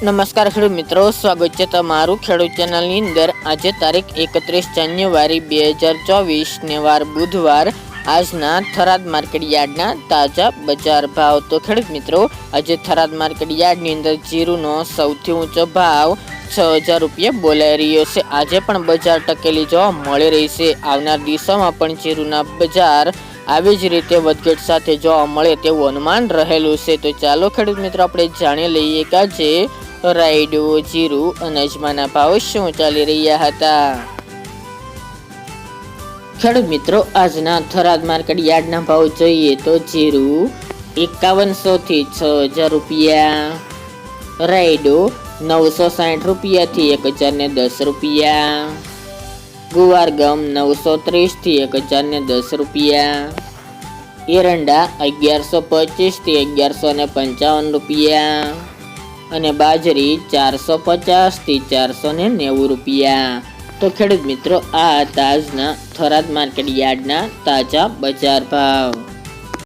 નમસ્કાર ખેડૂત મિત્રો, સ્વાગત છે તમારું ખેડૂત ચેનલની અંદર. આજે તારીખ એકત્રીસ જાન્યુઆરી બે હજાર ચોવીસ ને વાર બુધવાર. આજના થરાદ માર્કેટ યાર્ડના તાજા બજાર ભાવ. તો ખેડૂત મિત્રો, આજે થરાદ માર્કેટ યાર્ડની અંદર જીરુનો સૌથી ઊંચો ભાવ છ હજાર રૂપિયા બોલાઈ રહ્યો છે. આજે પણ બજાર ટકેલી જોવા મળી રહી છે. આવનાર દિવસોમાં પણ જીરુના બજાર આવી જ રીતે વધઘટ સાથે જોવા મળે તેવું અનુમાન રહેલું છે. તો ચાલો ખેડૂત મિત્રો, આપણે જાણી લઈએ કે આજે રાયડો જીરું અને ભાવ શું ચાલી રહ્યા હતા? ખેડૂત મિત્રો, આજના થરાદ માર્કેટ યાર્ડના ભાવ જોઈએ તો જીરું એકાવનસો થી છ હજાર રૂપિયા રાયડો નવસો સાઠ રૂપિયાથી એક હજાર ને દસ રૂપિયા, ગુવાર ગમ નવસો ત્રીસથી એક હજાર ને દસ રૂપિયા, એરંડા અગિયારસો પચીસથી અગિયારસો ને પંચાવન રૂપિયા અને બાજરી ચારસો પચાસથી ચારસો ને નેવું રૂપિયા. તો ખેડૂત મિત્રો, આ તાજના થરાદ માર્કેટ યાર્ડના તાજા બજાર ભાવ.